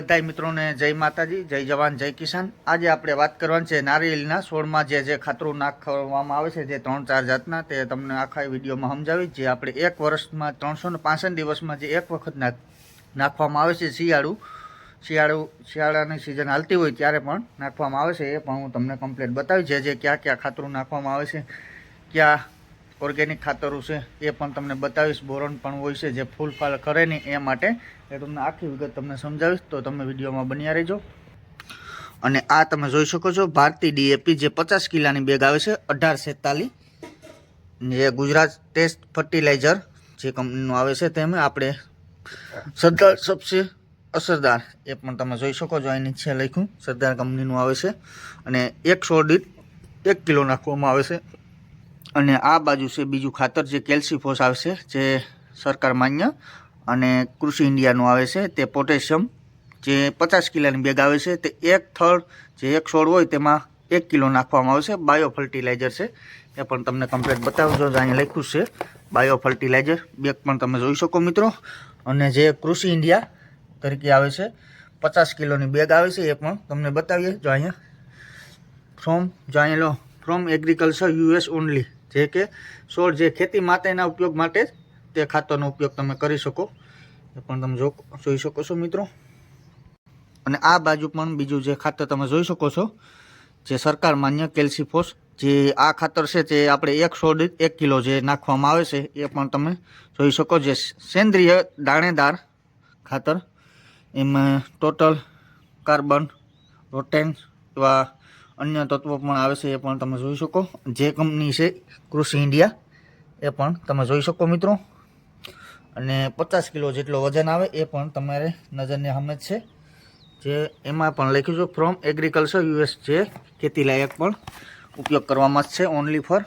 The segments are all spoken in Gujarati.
બધાય મિત્રોને જય માતાજી, જય જવાન, જય કિસાન. આજે આપણે વાત કરવાની છે નારિયેળના છોડમાં જે જે ખાતરું નાખવામાં આવે છે, જે ત્રણ ચાર જાતના, તે તમને આખા વિડીયોમાં સમજાવી જે આપણે એક વર્ષમાં ત્રણસો ને દિવસમાં જે એક વખત નાખ, નાખવામાં આવે છે શિયાળું. શિયાળુ, શિયાળાની સિઝન હાલતી હોય ત્યારે પણ નાખવામાં આવે છે, એ પણ હું તમને કમ્પ્લેટ બતાવી જે જે ક્યાં ક્યાં ખાતરું નાખવામાં આવે છે, ક્યાં ઓર્ગેનિક ખાતરું છે, એ પણ તમને બતાવીશ. બોરોન પણ હોય છે, જે ફૂલ ફાલ કરે નહીં, એ માટે. એ તમને આખી વિગત તમને સમજાવીશ, તો તમે વિડીયોમાં બન્યા રહેજો. અને આ તમે જોઈ શકો છો, ભારતી ડીએપી જે પચાસ કિલાની બેગ આવે છે, અઢાર સેતાલીસ જે ગુજરાત ટેસ્ટ ફર્ટિલાઇઝર જે કંપનીનું આવે છે, તેમ આપણે સરદાર સબસે અસરદાર, એ પણ તમે જોઈ શકો છો એની છે લખ્યું, સરદાર કંપનીનું આવે છે. અને એક સો દીઠ એક કિલો નાખવામાં આવે છે. અને આ બાજુ છે બીજું ખાતર જે કેલ્સીફોસ આવશે, જે સરકાર માન્ય અને કૃષિ ઇન્ડિયાનું આવે છે, તે પોટેશિયમ જે પચાસ કિલોની બેગ આવે છે, તે એક થળ જે એક છોડ હોય તેમાં એક કિલો નાખવામાં આવશે બાયો ફર્ટિલાઇઝર છે. એ પણ તમને કમ્પ્લેટ બતાવજો અહીંયા લખ્યું છે બાયો ફર્ટિલાઇઝર બેગ પણ તમે જોઈ શકો મિત્રો. અને જે કૃષિ ઇન્ડિયા તરીકે આવે છે, પચાસ કિલોની બેગ આવે છે, એ પણ તમને બતાવીએ. જો અહીંયા ફ્રોમ જો અહીંયા લો ફ્રોમ એગ્રીકલ્ચર યુએસ ઓનલી જે કે છોડ જે ખેતી માટેના ઉપયોગ માટે તે ખાતરનો ઉપયોગ તમે કરી શકો. એ પણ તમે જો જોઈ શકો છો મિત્રો. અને આ બાજુ પણ બીજું જે ખાતર તમે જોઈ શકો છો, જે સરકાર માન્ય કેલ્સીફોસ જે આ ખાતર છે તે આપણે એક સો એક કિલો જે નાખવામાં આવે છે, એ પણ તમે જોઈ શકો જે સેન્દ્રિય દાણેદાર ખાતર, એમાં ટોટલ કાર્બન રોટેન એવા અન્ય તત્વો પણ આવે છે એ પણ તમે જોઈ શકો. જે કંપની છે કૃષિ ઇન્ડિયા, એ પણ તમે જોઈ શકો મિત્રો. અને પચાસ કિલો જેટલો વજન આવે એ પણ તમારે નજરની સામે છે. જે એમાં પણ લખ્યું છે ફ્રોમ એગ્રીકલ્ચર યુએસ જે ખેતી લાયક પણ ઉપયોગ કરવામાં છે ઓનલી ફોર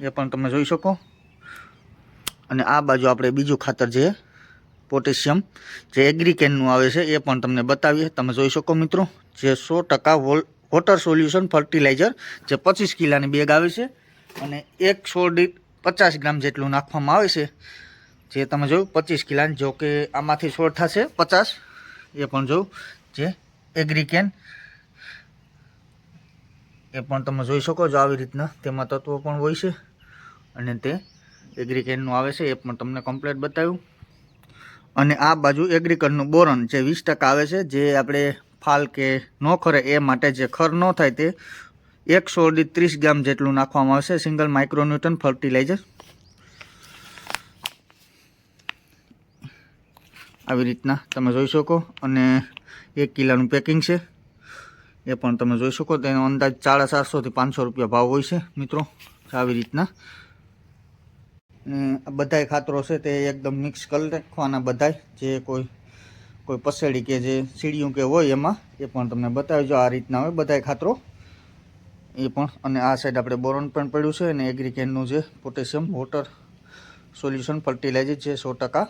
એ પણ તમે જોઈ શકો. અને આ બાજુ આપણે બીજું ખાતર જે પોટેશિયમ, જે એગ્રીકેનનું આવે છે, એ પણ તમને બતાવીએ. તમે જોઈ શકો મિત્રો, જે સો ટકા વોલ વોટર સોલ્યુશન ફર્ટિલાઇઝર, જે પચીસ કિલાની બેગ આવે છે અને એક સો પચાસ ગ્રામ જેટલું નાખવામાં આવે છે. જે તમે જોયું, પચીસ કિલાની જો કે આમાંથી છોડ થશે, પચાસ. એ પણ જોયું, જે એગ્રીકેન. એ પણ તમે જોઈ શકો છો આવી રીતના તેમાં તત્વો પણ હોય છે અને તે એગ્રીકેનનું આવે છે, એ પણ તમને કમ્પ્લેટ બતાવ્યું. અને આ બાજુ એગ્રીકનનું બોરન જે વીસ ટકા આવે છે, જે આપણે ફાલ કે ન ખરે એ માટે જે ખર ન થાય તે એકસો દીઠ ત્રીસ ગ્રામ જેટલું નાખવામાં આવશે. Single micronutrient fertiliser. આવી રીતના તમે જોઈ શકો અને એક કિલાનું પેકિંગ છે. એ પણ તમે જોઈ શકો. તેનો અંદાજ સાડા ચારસોથી પાંચસો રૂપિયા ભાવ હોય છે, મિત્રો. આવી રીતના. બધાય ખાતરો છે તે એકદમ મિક્સ કરી રાખવાના બધાય. જે કોઈ કોઈ પસેડી કે જે સીડીયું કે હોય એમાં, એ પણ તમને બતાવજો. આ રીતના હોય બધાય ખાતરો. એ પણ. અને આ સાઈડ આપણે બોરોન પણ પડ્યું છે અને એગ્રીકેનનું જે પોટેશિયમ વોટર સોલ્યુશન ફર્ટિલાઇઝર છે સો ટકા.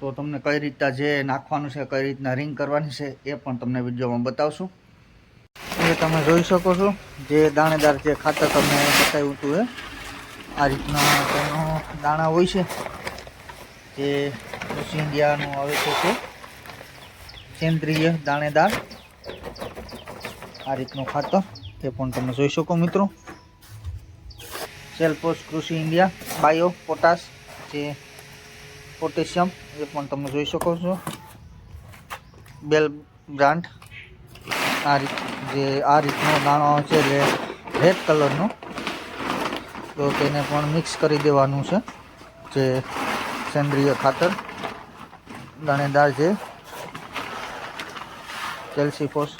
તો તમને કઈ રીતના જે નાખવાનું છે, કઈ રીતના રિંગ કરવાની છે, એ પણ તમને વિડીયોમાં બતાવશું. એ તમે જોઈ શકો છો, જે દાણેદાર જે ખાતર તમને બતાવ્યું હતું એ. આ રીતના તેનો દાણા હોય છે. જે ઇન્ડિયાનું આવે છે સેન્દ્રિય દાણેદાર. આ રીતનું ખાતર, એ પણ તમે જોઈ શકો મિત્રો. Celphos Krishi India, bio, potash, જે પોટેશિયમ, એ પણ તમે જોઈ શકો છો. Bell brand. આ રીત, જે આ રીતનો દાણો છે રેડ કલરનો. તો તેને પણ મિક્સ કરી દેવાનું છે, જે સેન્દ્રિય ખાતર. દાણેદાર છે. કેલ્સીફોસ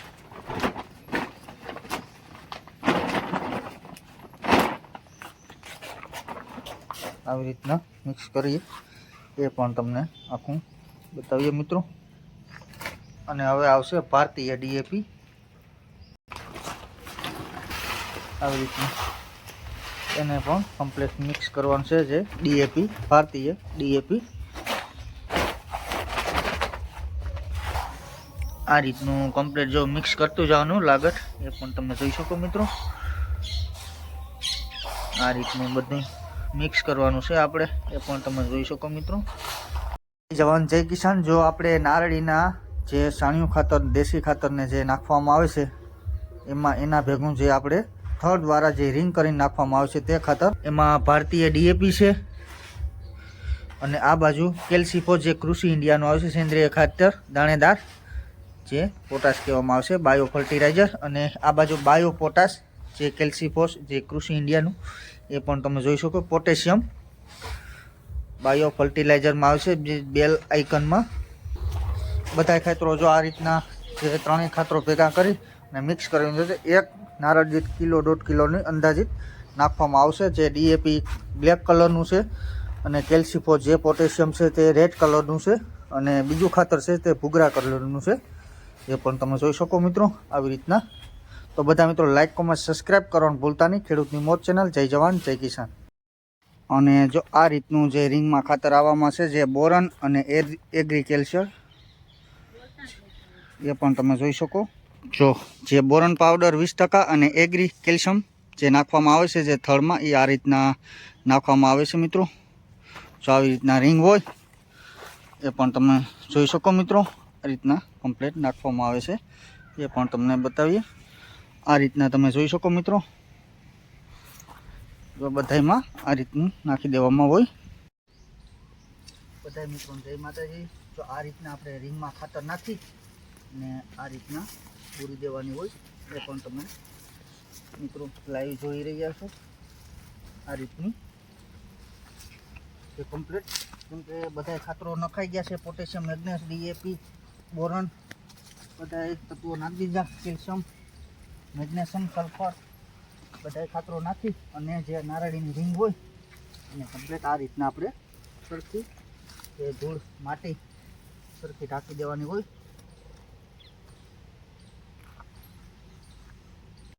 આવી રીતના મિક્સ કરીએ. એ પણ તમને આખું બતાવીએ મિત્રો. અને હવે આવશે ભારતીય ડીએપી આવી રીતના. એને પણ કમ્પ્લેટ મિક્સ કરવાનું છે જે ડીએપી ભારતીય ડીએપી આ રીતનું કમ્પ્લીટ જો મિક્સ કરતું જવાનું લાગત, એ પણ તમે જોઈ શકો મિત્રો. આ રીતનું બધું મિક્સ કરવાનું છે આપણે, એ પણ તમે જોઈ શકો મિત્રો. જવાન જય કિસાન, જો આપણે નારળીના જે સાણિયું ખાતર, દેશી ખાતરને જે નાખવામાં આવે છે, એમાં એના ભેગું જે આપણે થડ દ્વારા જે રિંગ કરીને નાખવામાં આવે છે તે ખાતર, એમાં ભારતીય ડીએપી છે. અને આ બાજુ કેલ્સીફો જે કૃષિ ઇન્ડિયાનું આવે છે, સેન્દ્રિય ખાતર, દાણેદાર. જે પોટાશ કહેવામાં આવશે, બાયો ફર્ટિલાઇઝર અને આ બાજુ બાયો પોટાશ, જે કેલ્સીફોસ જે કૃષિ ઇન્ડિયાનું, એ પણ તમે જોઈ શકો. પોટેશિયમ બાયો ફર્ટિલાઇઝરમાં આવશે, જે બેલ આઇકનમાં. બધા ખાતરો જો આ રીતના જે ત્રણેય ખાતરો ભેગા કરી અને મિક્સ કરીને જશે એક નારળ દીઠ કિલો, દોઢ કિલોની અંદાજિત નાખવામાં આવશે. જે ડીએપી બ્લેક કલરનું છે અને કેલ્સીફોસ જે પોટેશિયમ છે તે રેડ કલરનું છે અને બીજું ખાતર છે તે ભૂગરા કલરનું છે. એ પણ તમે જોઈ શકો મિત્રો આવી રીતના. તો બધા મિત્રો લાઇક કોમેન્ટ સબસ્ક્રાઇબ કરવાનું ભૂલતા નહીં. ખેડૂતની મોત ચેનલ જય જવાન, જય કિસાન. અને જો આ રીતનું જે રિંગમાં ખાતર આવવામાં છે, જે બોરન અને એગ્રીકલ્ચર એ પણ તમે જોઈ શકો. જો જે બોરન પાવડર વીસ ટકા અને એગ્રી કેલ્શિયમ જે નાખવામાં આવે છે, જે થળમાં, એ આ રીતના નાખવામાં આવે છે મિત્રો. જો આવી રીતના રિંગ હોય, એ પણ તમે જોઈ શકો મિત્રો. રીતના કમ્પ્લેટ નાખવામાં આવે છે. એ પણ તમને બતાવીએ. આ રીતના તમે જોઈ શકો મિત્રો. બધામાં આ રીતનું નાખી દેવામાં હોય. બધા મિત્રો જય માતાજી. જો આ રીતના આપણે રિંગમાં ખાતર નાખી ને આ રીતના પૂરી દેવાની હોય, એ પણ તમે મિત્રો લાઈવ જોઈ રહ્યા છો. આ રીતની એ કમ્પ્લીટ કેમ કે બધા ખાતરો નખાઈ ગયા છે. પોટેશિયમ મેગ્નેસ ડીએપી બોરન બધા તત્વો નાખી દીધા, કેલ્શિયમ, મેગ્નેશિયમ, સલ્ફર બધા ખાતરો નાખી અને જે નારળીની રીંગ હોય એને કમ્પ્લીટ આ રીતના આપણે સરખી ધૂળ માટી સરખી ઢાંકી દેવાની હોય.